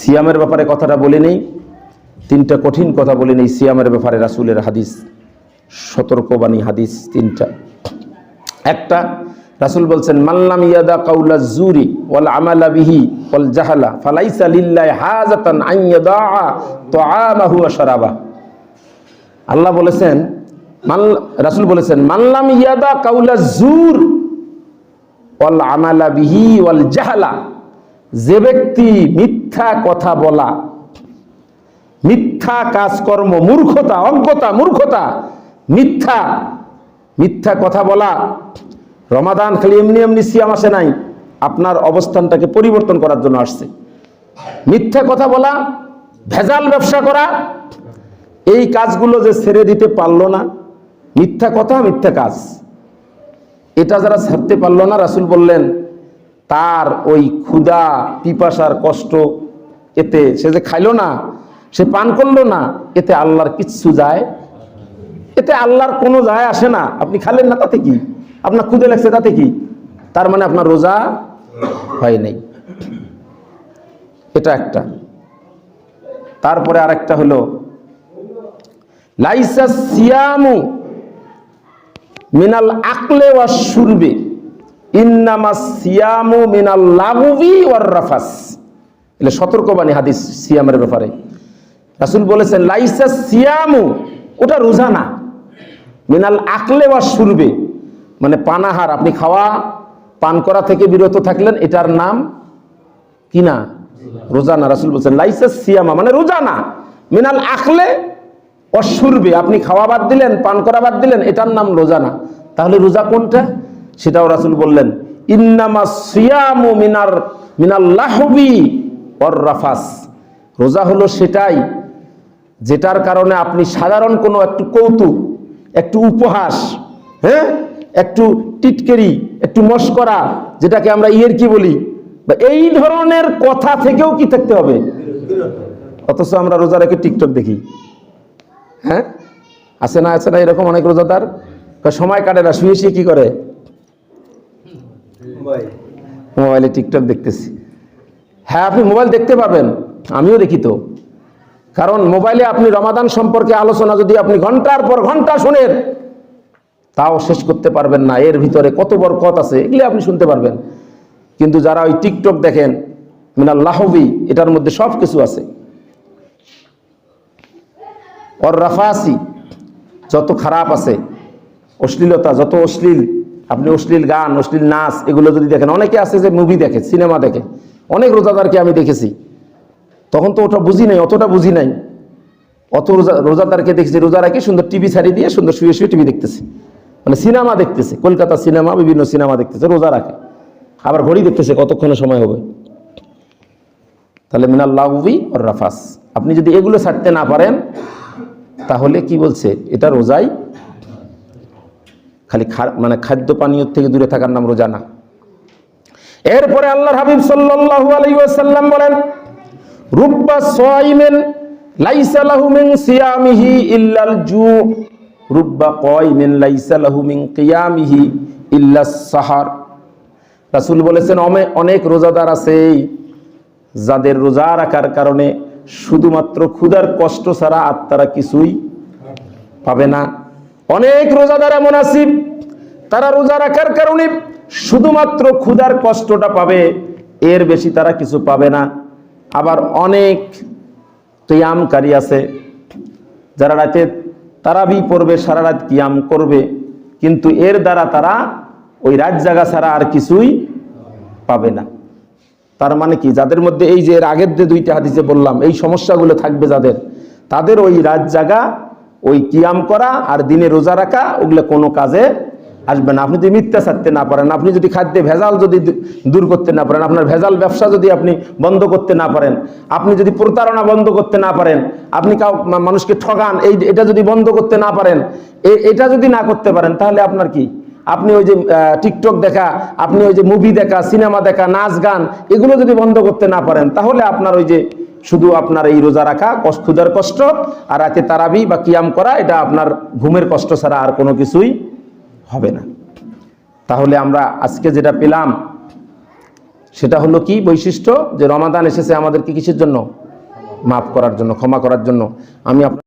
সিয়ামের ব্যাপারে কথাটা বলে নেই, তিনটা কঠিন কথা বলে নেই, সিয়ামের ব্যাপারে রাসুলের হাদিস, সতর্কবাণী হাদিস তিনটা। একটা, রাসুল বলছেন মাল্লাম ইয়াদা কাউলা জুরি ওয়াল আমালা বিহি ওয়াল জাহালা, ফালাইসা লিল্লাহি হাজাতান আন ইয়াদা তাআমাহু ওয়া শারাবা আল্লাহ বলেছেন মাল রাসুল বলেছেন মাল্লাম ইয়াদা কাউলা জুর ওয়াল আমালা বিহি ওয়াল জাহালা। যে ব্যক্তি মিথ্যা কথা বলা, মিথ্যা কাজকর্ম, মূর্খতা অজ্ঞতা মূর্খতা, মিথ্যা মিথ্যা কথা বলা, রমাদান খালি এমনি এমনি সিয়াম আসে নাই, আপনার অবস্থানটাকে পরিবর্তন করার জন্য আসছে। মিথ্যা কথা বলা, ভেজাল ব্যবসা করা, এই কাজগুলো যে ছেড়ে দিতে পারল না, মিথ্যা কথা, মিথ্যা কাজ। এটা যারা ছাড়তে পারল না, রাসুল বললেন তার ওই ক্ষুধা, পিপাসার কষ্ট, এতে সে যে খাইলো না, সে পান করল না, এতে আল্লাহর কিচ্ছু যায়? এতে আল্লাহর কোনো যায় আসে না। আপনি খালেন না তাতে কি? আপনার ক্ষুদে লাগছে তাতে কি? তার মানে আপনার রোজা হয় নাই। এটা একটা। তারপরে আরেকটা হলো লাইসা সিয়ামু মিনাল আকলে ওয়া শুরবে। ইন্নামা সিয়ামু মিনাল লাগুবি ওয়ার রাফাস। এলে সতর্কবাণী হাদিস সিয়ামের ব্যাপারে। রাসুল বলেছেন, লাইসা সিয়ামু, ওটা রোজা না। মিনাল আকলে ওয়া শুরবে। মানে পানাহার, আপনি খাওয়া, পান করা থেকে বিরত থাকলেন, এটার নাম কি না? রোজা রাসুল বলছেন, লাইসা সিয়ামা মানে রোজা না। মিনাল আকলে অসুরবে আপনি খাওয়া বাদ দিলেন, পান করা বাদ দিলেন, এটার নাম রোজা না। তাহলে রোজা কোনটা? সেটাও রাসুল বললেন, ইন্নামা সিয়ামু মিনার মিনাল্লাহবি রাফাস। রোজা হলো সেটাই যেটার কারণে আপনি সাধারণ কোনো একটু কৌতুক, একটু উপহাস হ্যাঁ? একটু টিটকেরি, একটু মস্করা, যেটাকে আমরা ইয়ের কি বলি, বা এই ধরনের কথা থেকেও কি থাকতে হবে? অথচ আমরা রোজা রেখে টিকটক দেখি। হ্যাঁ? আছে না আছে না, এরকম অনেক রোজাদার? সময় কাটে না, শুয়ে শুয়ে কি করে? মোবাইলে টিকটক দেখতেছি। হ্যাঁ আপনি মোবাইল দেখতে পাবেন। আমিও দেখি তো। কারণ মোবাইলে আপনি রমাদান সম্পর্কে আলোচনা যদি আপনি ঘণ্টার পর ঘণ্টা শোনেন, তাও শেষ করতে পারবেন না। এর ভিতরে কত বড় কত আছে, এগুলি আপনি শুনতে পারবেন। কিন্তু যারা ওই টিকটক দেখেন, মিনাল লাহবি, এটার মধ্যে সব কিছু আছে। অর রাফাসি, যত খারাপ আছে, অশ্লীলতা, যত অশ্লীল আপনি অশ্লীল গান, অশ্লীল নাচ, এগুলো যদি দেখেন, অনেকে আছে যে মুভি দেখে সিনেমা দেখে। অনেক রোজাদারকে আমি দেখেছি। তখন তো ওটা বুঝি নাই, অতটা বুঝি নাই। অত রোজা, রোজাদারকে দেখছি, রোজা রাখি সুন্দর টিভি ছাড়ি দিয়ে সুন্দর শুয়ে শুয়ে টিভি দেখতেছে। মানে সিনেমা দেখতেছে, কলকাতা সিনেমা বিভিন্ন সিনেমা দেখতেছে, রোজা রাখে। আবার ঘড়ি দেখতেছে, কতক্ষণে সময় হবে? তাহলে মিনাল্লাহবি আর রাফাস। আপনি যদি এগুলো ছাড়তে না পারেন, তাহলে কি বলছে? এটা রোজাই খালি মানে খাদ্য পানীয় থেকে দূরে থাকার নাম রোজা না। এরপরে আল্লাহর হাবিব সাল্লাল্লাহু আলাইহি ওয়াসাল্লাম বলেন, রুব্বা সাইমেন লাইসা লাহু মিন সিয়ামিহি ইল্লাল জু। রুব্বা কাইমিন লাইসা লাহু মিন কিয়ামিহি ইল্লাস সাহার। রাসূল বলেছেন অনেক রোজাদার আছে যাদের রোজা রাখার কারণে শুধুমাত্র ক্ষুধার কষ্ট ছাড়া আর তারা কিছুই পাবে না। অনেক রোজাদার এমন আসিব তারা রোজা রাখার কারণে শুধুমাত্র ক্ষুধার কষ্টটা পাবে, এর বেশি তারা কিছু পাবে না। আবার অনেক কিয়ামকারী আছে, যারা রাতে তারাবি পড়বে, সারা রাত কিয়াম করবে, কিন্তু এর দ্বারা তারা ওই রাত জাগা ছাড়া আর কিছুই পাবে না। তার মানে কি? যাদের মধ্যে এই যে এর আগের যে দুইটা হাদিসে বললাম, এই সমস্যাগুলো থাকবে যাদের, তাদের ওই রাত জাগা ওই কিয়াম করা আর দিনে রোজা রাখা, ওগুলো কোনো কাজে আসবে না। আপনি যদি মিথ্যা ছাড়তে না পারেন, আপনি যদি খাদ্যে ভেজাল যদি দূর করতে না পারেন, আপনার ভেজাল ব্যবসা যদি আপনি বন্ধ করতে না পারেন, আপনি যদি প্রতারণা বন্ধ করতে না পারেন, আপনি কাউ মানুষকে ঠগান, এই এটা যদি বন্ধ করতে না পারেন এটা যদি না করতে পারেন, তাহলে আপনার কি? আপনি ওই যে টিকটক দেখা, আপনি ওই যে মুভি দেখা সিনেমা দেখা, নাচ গান, এগুলো যদি বন্ধ করতে না পারেন, তাহলে আপনার ওই যে শুধু আপনার এই রোজা রাখা, কষ্ট কষ্ট আর রাতে তারাবি বা কিয়াম করা, এটা আপনার ঘুমের কষ্ট ছাড়া আর কোনো কিছুই হবে না। তাহলে আমরা আজকে যেটা পেলাম, সেটা হলো কি বৈশিষ্ট্য? যে রমাদান এসেছে আমাদেরকে কিসের জন্য? মাফ করার জন্য, ক্ষমা করার জন্য। আমি আপনার